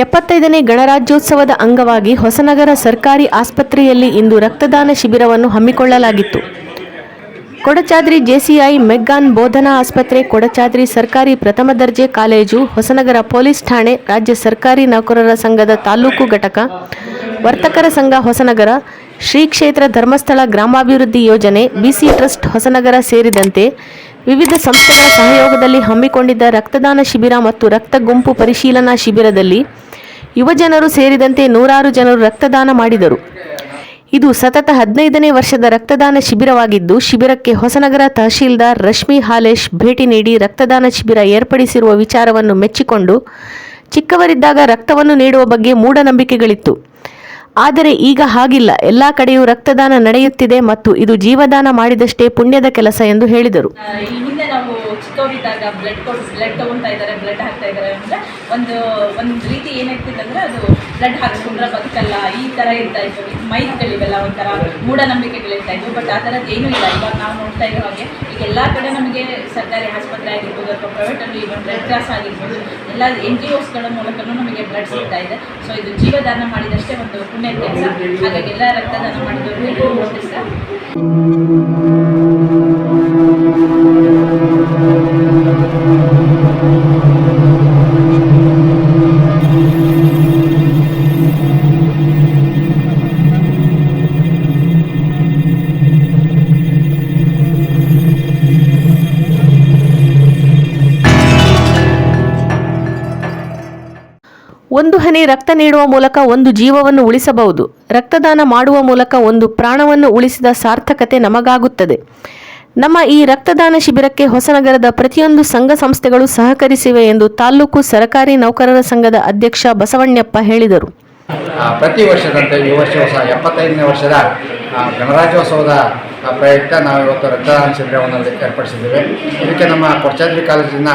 ಎಪ್ಪತ್ತೈದನೇ ಗಣರಾಜ್ಯೋತ್ಸವದ ಅಂಗವಾಗಿ ಹೊಸನಗರ ಸರ್ಕಾರಿ ಆಸ್ಪತ್ರೆಯಲ್ಲಿ ಇಂದು ರಕ್ತದಾನ ಶಿಬಿರವನ್ನು ಹಮ್ಮಿಕೊಳ್ಳಲಾಗಿತ್ತು. ಕೊಡಚಾದ್ರಿ ಜೆಸಿಐ ಮೆಗ್ಗಾನ್ ಬೋಧನಾ ಆಸ್ಪತ್ರೆ, ಕೊಡಚಾದ್ರಿ ಸರ್ಕಾರಿ ಪ್ರಥಮ ದರ್ಜೆ ಕಾಲೇಜು, ಹೊಸನಗರ ಪೊಲೀಸ್ ಠಾಣೆ, ರಾಜ್ಯ ಸರ್ಕಾರಿ ನೌಕರರ ಸಂಘದ ತಾಲೂಕು ಘಟಕ, ವರ್ತಕರ ಸಂಘ ಹೊಸನಗರ, ಶ್ರೀ ಕ್ಷೇತ್ರ ಧರ್ಮಸ್ಥಳ ಗ್ರಾಮಾಭಿವೃದ್ಧಿ ಯೋಜನೆ ಬಿಸಿ ಟ್ರಸ್ಟ್ ಹೊಸನಗರ ಸೇರಿದಂತೆ ವಿವಿಧ ಸಂಸ್ಥೆಗಳ ಸಹಯೋಗದಲ್ಲಿ ಹಮ್ಮಿಕೊಂಡಿದ್ದ ರಕ್ತದಾನ ಶಿಬಿರ ಮತ್ತು ರಕ್ತ ಗುಂಪು ಪರಿಶೀಲನಾ ಶಿಬಿರದಲ್ಲಿ ಯುವಜನರು ಸೇರಿದಂತೆ ನೂರಾರು ಜನರು ರಕ್ತದಾನ ಮಾಡಿದರು. ಇದು ಸತತ ಹದಿನೈದನೇ ವರ್ಷದ ರಕ್ತದಾನ ಶಿಬಿರವಾಗಿದ್ದು, ಶಿಬಿರಕ್ಕೆ ಹೊಸನಗರ ತಹಶೀಲ್ದಾರ್ ರಶ್ಮಿ ಹಾಲೇಶ್ ಭೇಟಿ ನೀಡಿ ರಕ್ತದಾನ ಶಿಬಿರ ಏರ್ಪಡಿಸಿರುವ ವಿಚಾರವನ್ನು ಮೆಚ್ಚಿಕೊಂಡು, ಚಿಕ್ಕವರಿದ್ದಾಗ ರಕ್ತವನ್ನು ನೀಡುವ ಬಗ್ಗೆ ಮೂಢನಂಬಿಕೆಗಳಿತ್ತು. ಆದರೆ ಈಗ ಹಾಗಿಲ್ಲ. ಎಲ್ಲ ಕಡೆಯೂ ರಕ್ತದಾನ ನಡೆಯುತ್ತಿದೆ ಮತ್ತು ಇದು ಜೀವದಾನ ಮಾಡಿದಷ್ಟೇ ಪುಣ್ಯದ ಕೆಲಸ ಎಂದು ಹೇಳಿದರು. ಹಿಂದೆ ನಾವು ಬ್ಲಡ್ ಕೊಟ್ಟು ಬ್ಲಡ್ ಬ್ಲಡ್ ಹಾಕ್ತಾ ಇದ್ದಾರೆ ಅಂದರೆ ಒಂದು ಒಂದು ರೀತಿ ಏನಾಗ್ತಿತ್ತು ಅಂದರೆ ಅದು ಬ್ಲಡ್ ಹಾಕಿಸ್ಕೊಂಡ್ರೆ ಬದುಕಲ್ಲ, ಈ ಥರ ಇರ್ತಾ ಇತ್ತು. ಮೈತ್ಗಳಿವೆಲ್ಲ ಒಂಥರ ಮೂಢನಂಬಿಕೆಗಳಿರ್ತಾ ಇದ್ವು. ಬಟ್ ಆ ಥರದ್ದು ಏನೂ ಇಲ್ಲ. ಇವಾಗ ನಾವು ನೋಡ್ತಾ ಇರೋ ಹಾಗೆ ಈಗ ಎಲ್ಲ ಕಡೆ ನಮಗೆ ಸರ್ಕಾರಿ ಆಸ್ಪತ್ರೆ ಆಗಿರ್ಬೋದು ಅಥವಾ ಪ್ರೈವೇಟಲ್ಲಿ ಇವನ್ ರೆಡ್ ಕ್ರಾಸ್ ಆಗಿರ್ಬೋದು, ಎಲ್ಲ ಎನ್ ಜಿ ಒಸ್ಗಳ ಮೂಲಕನೂ ನಮಗೆ ಬ್ಲಡ್ ಸಿಗ್ತಾ ಇದೆ. ಸೊ ಇದು ಜೀವದಾನ ಮಾಡಿದಷ್ಟೇ ಒಂದು ಪುಣ್ಯ ಕೆಲಸ ಹಾಗಾಗಿ ಎಲ್ಲ ರಕ್ತದಾನ ಮಾಡಿದವರಿಗೆ ನೋಟಿಸ್ತಾ ಒಂದು ಹನಿ ರಕ್ತ ನೀಡುವ ಮೂಲಕ ಒಂದು ಜೀವವನ್ನು ಉಳಿಸಬಹುದು. ರಕ್ತದಾನ ಮಾಡುವ ಮೂಲಕ ಒಂದು ಪ್ರಾಣವನ್ನು ಉಳಿಸಿದ ಸಾರ್ಥಕತೆ ನಮಗಾಗುತ್ತದೆ. ನಮ್ಮ ಈ ರಕ್ತದಾನ ಶಿಬಿರಕ್ಕೆ ಹೊಸನಗರದ ಪ್ರತಿಯೊಂದು ಸಂಘ ಸಂಸ್ಥೆಗಳು ಸಹಕರಿಸಿವೆ ಎಂದು ತಾಲೂಕು ಸರಕಾರಿ ನೌಕರರ ಸಂಘದ ಅಧ್ಯಕ್ಷ ಬಸವಣ್ಣಪ್ಪ ಹೇಳಿದರು. ಪ್ರತಿ ವರ್ಷದಂತೆ ಈ ವರ್ಷ ಸಹ ಎಪ್ಪತ್ತೈದನೇ ವರ್ಷದ ಗಣರಾಜ್ಯೋತ್ಸವದ ಪ್ರಯುಕ್ತ ನಾವು ಇವತ್ತು ರಕ್ತದಾನ ಶಿಬಿರವನ್ನು ಏರ್ಪಡಿಸಿದ್ದೇವೆ. ಇದಕ್ಕೆ ನಮ್ಮ ಕೊಡ್ಚಾದ್ರಿ ಕಾಲೇಜಿನ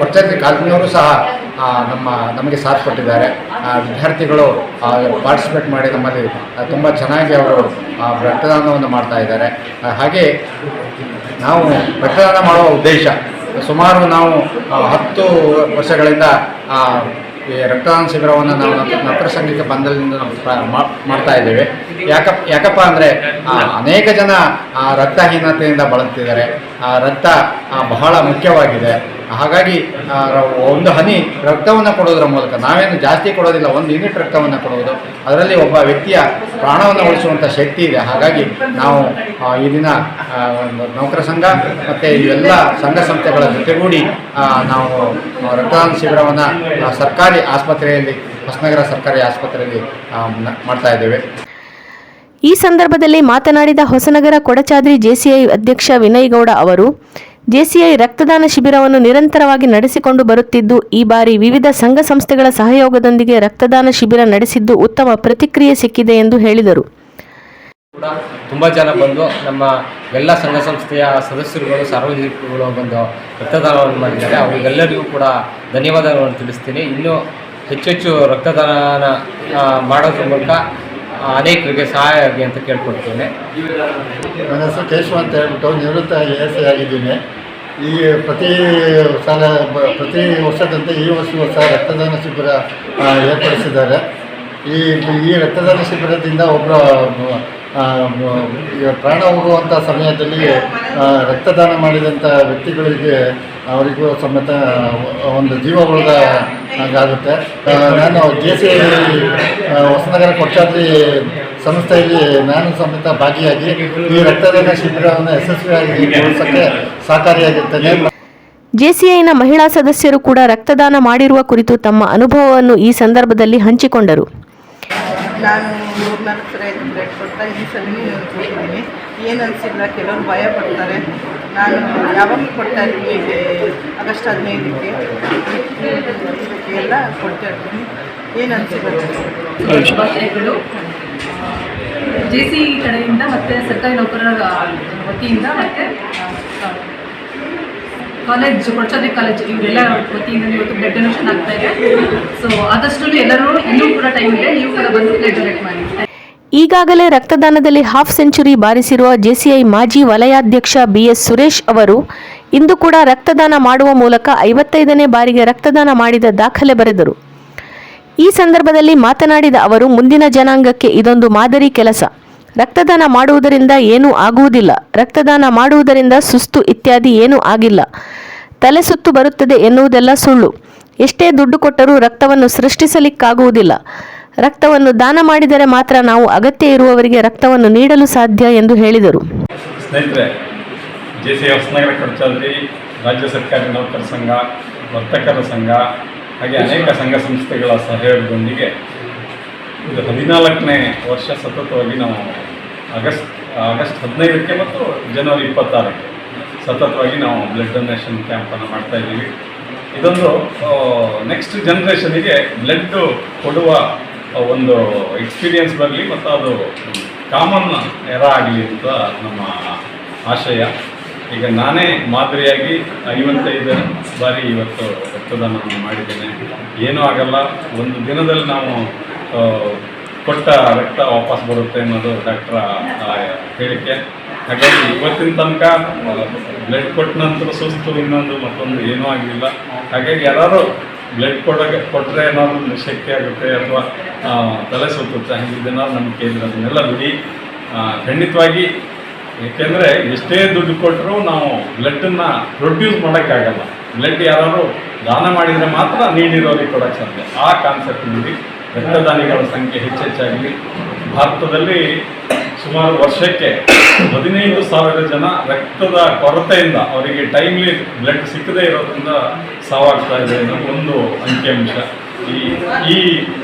ಕೊಡ್ಚಾದ್ರಿ ಕಾಲೇಜಿನವರು ಸಹ ನಮ್ಮ, ನಮಗೆ ಸಾಥ್ ಕೊಟ್ಟಿದ್ದಾರೆ. ವಿದ್ಯಾರ್ಥಿಗಳು ಪಾರ್ಟಿಸಿಪೇಟ್ ಮಾಡಿ ನಮ್ಮಲ್ಲಿ ತುಂಬ ಚೆನ್ನಾಗಿ ಅವರು ರಕ್ತದಾನವನ್ನು ಮಾಡ್ತಾ ಇದ್ದಾರೆ. ಹಾಗೆ ನಾವು ರಕ್ತದಾನ ಮಾಡುವ ಉದ್ದೇಶ, ಸುಮಾರು ನಾವು ಹತ್ತು ವರ್ಷಗಳಿಂದ ಈ ರಕ್ತದಾನ ಶಿಬಿರವನ್ನು ನಾವು ನೌಕರ ಸಂಘಕ್ಕೆ ಬಂದಲ್ಲಿಂದ ನಾವು ಮಾಡ್ತಾ ಇದ್ದೇವೆ. ಯಾಕಪ್ಪ ಯಾಕಪ್ಪ ಅಂದರೆ ಅನೇಕ ಜನ ರಕ್ತಹೀನತೆಯಿಂದ ಬಳಲ್ತಿದ್ದಾರೆ. ರಕ್ತ ಬಹಳ ಮುಖ್ಯವಾಗಿದೆ. ಹಾಗಾಗಿ ಒಂದು ಹನಿ ರಕ್ತವನ್ನು ಕೊಡೋದ್ರ ಮೂಲಕ, ನಾವೇನು ಜಾಸ್ತಿ ಕೊಡೋದಿಲ್ಲ, ಒಂದು ಯೂನಿಟ್ ರಕ್ತವನ್ನು ಕೊಡುವುದು ಅದರಲ್ಲಿ ಒಬ್ಬ ವ್ಯಕ್ತಿಯ ಪ್ರಾಣವನ್ನು ಉಳಿಸುವಂಥ ಶಕ್ತಿ ಇದೆ. ಹಾಗಾಗಿ ನಾವು ಈ ದಿನ ನೌಕರ ಸಂಘ ಮತ್ತು ಇವೆಲ್ಲ ಸಂಘ ಸಂಸ್ಥೆಗಳ ಜೊತೆಗೂಡಿ ನಾವು ರಕ್ತದಾನ ಶಿಬಿರವನ್ನು ಸರ್ಕಾರಿ ಆಸ್ಪತ್ರೆಯಲ್ಲಿ, ಹೊಸನಗರ ಸರ್ಕಾರಿ ಆಸ್ಪತ್ರೆಯಲ್ಲಿ ಮಾಡ್ತಾ ಇದ್ದೇವೆ. ಈ ಸಂದರ್ಭದಲ್ಲಿ ಮಾತನಾಡಿದ ಹೊಸನಗರ ಕೊಡಚಾದ್ರಿ ಜೆಸಿಐ ಅಧ್ಯಕ್ಷ ವಿನಯ್ ಗೌಡ ಅವರು, ಜೆಸಿಐ ರಕ್ತದಾನ ಶಿಬಿರವನ್ನು ನಿರಂತರವಾಗಿ ನಡೆಸಿಕೊಂಡು ಬರುತ್ತಿದ್ದು, ಈ ಬಾರಿ ವಿವಿಧ ಸಂಘ ಸಂಸ್ಥೆಗಳ ಸಹಯೋಗದೊಂದಿಗೆ ರಕ್ತದಾನ ಶಿಬಿರ ನಡೆಸಿದ್ದು ಉತ್ತಮ ಪ್ರತಿಕ್ರಿಯೆ ಸಿಕ್ಕಿದೆ ಎಂದು ಹೇಳಿದರು. ಕೂಡ ತುಂಬ ಜನ ಬಂದು ನಮ್ಮ ಎಲ್ಲ ಸಂಘ ಸಂಸ್ಥೆಯ ಸದಸ್ಯರುಗಳು, ಸಾರ್ವಜನಿಕರುಗಳು ಬಂದು ರಕ್ತದಾನವನ್ನು ಮಾಡಿದ್ದಾರೆ. ಅವರಿಗೆಲ್ಲರಿಗೂ ಕೂಡ ಧನ್ಯವಾದಗಳನ್ನು ತಿಳಿಸ್ತೀನಿ. ಇನ್ನೂ ಹೆಚ್ಚು ಹೆಚ್ಚು ರಕ್ತದಾನ ಮಾಡೋದ್ರ ಮೂಲಕ ಅನೇಕರಿಗೆ ಸಹಾಯ ಆಗಿ ಅಂತ ಕೇಳ್ಕೊಡ್ತೇನೆ. ನನ್ನ ಹೆಸರು ಕೇಶವ ಅಂತ ಹೇಳ್ಬಿಟ್ಟು ನಿವೃತ್ತ ಎ ಎಸ್ ಐ ಆಗಿದ್ದೀನಿ. ಈ ಪ್ರತಿ ಸಾಲ, ಪ್ರತಿ ವರ್ಷದಂತೆ ಈ ವರ್ಷವೂ ಸಹ ರಕ್ತದಾನ ಶಿಬಿರ ಏರ್ಪಡಿಸಿದ್ದಾರೆ. ಈ ಈ ರಕ್ತದಾನ ಶಿಬಿರದಿಂದ ಒಬ್ಬರ ಪ್ರಾಣ ಹೋಗುವಂಥ ಸಮಯದಲ್ಲಿ ರಕ್ತದಾನ ಮಾಡಿದಂಥ ವ್ಯಕ್ತಿಗಳಿಗೆ ಅವರಿಗೂ ಸಮೇತ ಒಂದು ಜೀವ ಉಳಿದ ಹಾಗಾಗುತ್ತೆ. ನಾನು ಜೆ ಸಿ ಹೊಸನಗರ ಕೊಟ್ಟಾದ್ರಿ ಸಂಸ್ಥೆಯಲ್ಲಿ ನಾನು ಸಮೇತ ಭಾಗಿಯಾಗಿ ಈ ರಕ್ತದಾನ ಶಿಬಿರವನ್ನು ಯಶಸ್ವಿಯಾಗಿ ಗೊಳಿಸೋಕ್ಕೆ ಸಹಕಾರಿಯಾಗಿರ್ತೇನೆ. ಜೆಸಿಐನ ಮಹಿಳಾ ಸದಸ್ಯರು ಕೂಡ ರಕ್ತದಾನ ಮಾಡಿರುವ ಕುರಿತು ತಮ್ಮ ಅನುಭವವನ್ನು ಈ ಸಂದರ್ಭದಲ್ಲಿ ಹಂಚಿಕೊಂಡರು. ನಾನು ಮೂರ್ನಾಲ್ಕು ಹತ್ರ ಇದು ಬ್ರೇಕ್ ಕೊಡ್ತಾ ಈ ಸಲನೂ ಕೊಟ್ಟಿದ್ದೀನಿ. ಏನು ಅನಿಸಿಲ್ಲ, ಕೆಲವರು ಭಯ ಪಡ್ತಾರೆ. ನಾನು ಯಾವಾಗಲೂ ಕೊಡ್ತಾ ಇರ್ತೀನಿ ಆಗಸ್ಟ್ ಹದಿನೈದಕ್ಕೆ. ಎಲ್ಲ ಕೊಡ್ತಾ ಇರ್ತೀನಿ. ಏನು ಅನಿಸಿಲ್ಲ ಜೆ ಸಿ ಕಡೆಯಿಂದ ಮತ್ತು ಸರ್ಕಾರಿ ನೌಕರರ ವತಿಯಿಂದ ಮತ್ತು ಕಾಲೇಜ್ ಕೊಡಚಾದ್ರಿ ಕಾಲೇಜ್, ಇವರೆಲ್ಲ ವತಿಯಿಂದ ಇವತ್ತು ಬ್ಲಡ್ ಡೊನೇಷನ್ ಆಗ್ತಾ ಇದೆ. ಸೊ ಆದಷ್ಟು ಎಲ್ಲರೂ ಇನ್ನೂ ಕೂಡ ಟೈಮ್ ಇದೆ, ನೀವು ಕೂಡ ಬಂದು ಬ್ಲಡ್ ಡೊನೇಟ್ ಮಾಡಿ. ಈಗಾಗಲೇ ರಕ್ತದಾನದಲ್ಲಿ ಹಾಫ್ ಸೆಂಚುರಿ ಬಾರಿಸಿರುವ ಜೆಸಿಐ ಮಾಜಿ ವಲಯಾಧ್ಯಕ್ಷ ಬಿಎಸ್ ಸುರೇಶ್ ಅವರು ಇಂದು ಕೂಡ ರಕ್ತದಾನ ಮಾಡುವ ಮೂಲಕ ಐವತ್ತೈದನೇ ಬಾರಿಗೆ ರಕ್ತದಾನ ಮಾಡಿದ ದಾಖಲೆ ಬರೆದರು. ಈ ಸಂದರ್ಭದಲ್ಲಿ ಮಾತನಾಡಿದ ಅವರು, ಮುಂದಿನ ಜನಾಂಗಕ್ಕೆ ಇದೊಂದು ಮಾದರಿ ಕೆಲಸ. ರಕ್ತದಾನ ಮಾಡುವುದರಿಂದ ಏನೂ ಆಗುವುದಿಲ್ಲ. ರಕ್ತದಾನ ಮಾಡುವುದರಿಂದ ಸುಸ್ತು ಇತ್ಯಾದಿ ಏನೂ ಆಗಿಲ್ಲ. ತಲೆ ಸುತ್ತು ಬರುತ್ತದೆ ಎನ್ನುವುದೆಲ್ಲ ಸುಳ್ಳು. ಎಷ್ಟೇ ದುಡ್ಡು ಕೊಟ್ಟರೂ ರಕ್ತವನ್ನು ಸೃಷ್ಟಿಸಲಿಕ್ಕಾಗುವುದಿಲ್ಲ. ರಕ್ತವನ್ನು ದಾನ ಮಾಡಿದರೆ ಮಾತ್ರ ನಾವು ಅಗತ್ಯ ಇರುವವರಿಗೆ ರಕ್ತವನ್ನು ನೀಡಲು ಸಾಧ್ಯ ಎಂದು ಹೇಳಿದರು. ಸ್ನೇಹಿತರೆ ಜೆ ಸಿ ಹೊಸನಗರ ರಾಜ್ಯ ಸರ್ಕಾರಿ ನೌಕರ ಸಂಘ, ವರ್ತಕರ ಹಾಗೆ ಅನೇಕ ಸಂಘ ಸಂಸ್ಥೆಗಳ ಸಹಯೋಗದೊಂದಿಗೆ ಇದು ಹದಿನಾಲ್ಕನೇ ವರ್ಷ ಸತತವಾಗಿ ನಾವು ಆಗಸ್ಟ್ ಆಗಸ್ಟ್ ಹದಿನೈದಕ್ಕೆ ಮತ್ತು ಜನವರಿ ಇಪ್ಪತ್ತಾರಕ್ಕೆ ಸತತವಾಗಿ ನಾವು ಬ್ಲಡ್ ಡೊನೇಷನ್ ಕ್ಯಾಂಪನ್ನು ಮಾಡ್ತಾ ಇದ್ದೀವಿ. ಇದೊಂದು ನೆಕ್ಸ್ಟ್ ಜನ್ರೇಷನಿಗೆ ಬ್ಲಡ್ ಕೊಡುವ ಒಂದು ಎಕ್ಸ್ಪೀರಿಯನ್ಸ್ ಬರಲಿ ಮತ್ತು ಅದು ಕಾಮನ್ ಎರ ಆಗಲಿ ಅಂತ ನಮ್ಮ ಆಶಯ. ಈಗ ನಾನೇ ಮಾದರಿಯಾಗಿ ಐವತ್ತೈದು ಬಾರಿ ಇವತ್ತು ರಕ್ತದಾನವನ್ನು ಮಾಡಿದ್ದೇನೆ. ಏನೂ ಆಗಲ್ಲ. ಒಂದು ದಿನದಲ್ಲಿ ನಾವು ಕೊಟ್ಟ ರಕ್ತ ವಾಪಸ್ ಬರುತ್ತೆ ಅನ್ನೋದು ಡಾಕ್ಟ್ರ ಹೇಳಿಕೆ. ಹಾಗಾಗಿ ಇವತ್ತಿನ ತನಕ ಬ್ಲಡ್ ಕೊಟ್ಟ ನಂತರ ಸುಸ್ತು ಇನ್ನೊಂದು ಮತ್ತೊಂದು ಏನೂ ಆಗಲಿಲ್ಲ ಹಾಗಾಗಿ ಯಾರು ಬ್ಲಡ್ ಕೊಡೋಕೆ ಕೊಟ್ಟರೆ ಏನಾದರೂ ಶಕ್ತಿ ಆಗುತ್ತೆ ಅಥವಾ ತಲೆ ಸುತ್ತುತ್ತೆ ಹಾಗೆ ನಮ್ಮ ಇಲ್ಲ ಅದನ್ನೆಲ್ಲ ಬಿಡಿ. ಖಂಡಿತವಾಗಿ, ಏಕೆಂದರೆ ಎಷ್ಟೇ ದುಡ್ಡು ಕೊಟ್ಟರು ನಾವು ಬ್ಲಡ್ಡನ್ನು ಪ್ರೊಡ್ಯೂಸ್ ಮಾಡೋಕ್ಕಾಗಲ್ಲ. ಬ್ಲಡ್ ಯಾರು ದಾನ ಮಾಡಿದರೆ ಮಾತ್ರ ನೀಡಿರೋರಿಗೆ ಕೊಡೋಕ್ಕೆ ಸಾಧ್ಯ. ಆ ಕಾನ್ಸೆಪ್ಟ್ ನೀಡಿ ರಕ್ತದಾನಿಗಳ ಸಂಖ್ಯೆ ಹೆಚ್ಚೆಚ್ಚಾಗಲಿ ಭಾರತದಲ್ಲಿ ಸುಮಾರು ವರ್ಷಕ್ಕೆ ಹದಿನೈದು ಸಾವಿರ ಜನ ರಕ್ತದ ಕೊರತೆಯಿಂದ ಅವರಿಗೆ ಟೈಮ್ಲಿ ಬ್ಲಡ್ ಸಿಕ್ಕದೇ ಇರೋದ್ರಿಂದ ಸಾವಾಗ್ತಾ ಇದೆ ಅನ್ನೋದು ಒಂದು ಅಂಕಿಅಂಶ. ಈ ಈ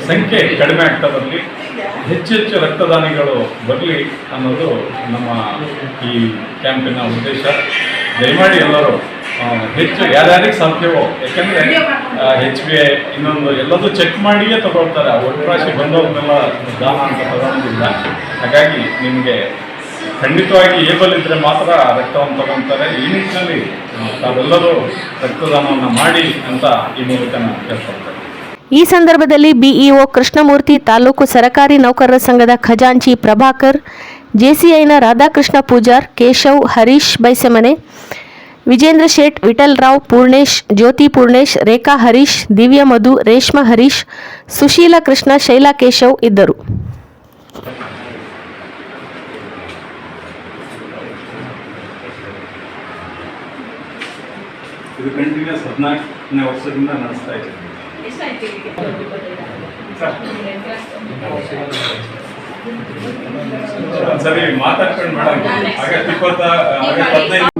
ಸಂಖ್ಯೆ ಕಡಿಮೆ ಆಗ್ತಾ ಬರಲಿ ಹೆಚ್ಚೆಚ್ಚು ಹೆಚ್ಚು ರಕ್ತದಾನಿಗಳು ಬರಲಿ ಅನ್ನೋದು ನಮ್ಮ ಈ ಕ್ಯಾಂಪಿನ ಉದ್ದೇಶ. ದಯಮಾಡಿ ಎಲ್ಲರೂ ಹೆಚ್ಚು ಯಾರ್ಯಾರಿಗೆ ಸಾಧ್ಯವೋ, ಯಾಕಂದ್ರೆ ಹೆಚ್ ಬಿ ಐ ಇನ್ನೊಂದು ಎಲ್ಲದೂ ಚೆಕ್ ಮಾಡಿಯೇ ತಗೊಳ್ತಾರೆ. ಒಟ್ಟರಾಶಿ ಬಂದವ್ರನ್ನೆಲ್ಲ ದಾನ ಅಂತ ತಗೊಳ್ಳೋದಿಲ್ಲ ಹಾಗಾಗಿ ನಿಮಗೆ ಖಂಡಿತವಾಗಿ ಏಬಲ್ ಇದ್ದರೆ ಮಾತ್ರ ರಕ್ತವನ್ನು ತಗೊಳ್ತಾರೆ. ಈ ನಿಟ್ಟಿನಲ್ಲಿ ತಾವೆಲ್ಲರೂ ರಕ್ತದಾನವನ್ನು ಮಾಡಿ ಅಂತ ಈ ಮೂಲಕ ನಾನು ಕೇಳ್ಕೊಳ್ತೇನೆ ಈ ಸಂದರ್ಭದಲ್ಲಿ ಬಿಇಒ ಕೃಷ್ಣಮೂರ್ತಿ, ತಾಲೂಕು ಸರಕಾರಿ ನೌಕರರ ಸಂಘದ ಖಜಾಂಚಿ ಪ್ರಭಾಕರ್ ಜೆಸಿಐನ ರಾಧಾಕೃಷ್ಣ ಪೂಜಾರ್, ಕೇಶವ್, ಹರೀಶ್ ಬೈಸೆಮನೆ ವಿಜೇಂದ್ರ ಶೇಟ್, ವಿಠಲ್ ರಾವ್, ಪೂರ್ಣೇಶ್, ಜ್ಯೋತಿ ಪೂರ್ಣೇಶ್, ರೇಖಾ ಹರೀಶ್, ದಿವ್ಯ ಮಧು, ರೇಷ್ಮಾ ಹರೀಶ್, ಸುಶೀಲ ಕೃಷ್ಣ, ಶೈಲಾ ಕೇಶವ್ ಇದ್ದರು. ಇದು ವರ್ಷದಿಂದ ಎಷ್ಟಾಯ್ತು ಮಾತಾಡ್ಕೊಂಡು ಮಾಡೋಣ ಆಗಸ್ಟ್ ಇಪ್ಪತ್ತ ಆಗಸ್ಟ್ ಹದಿನೈದು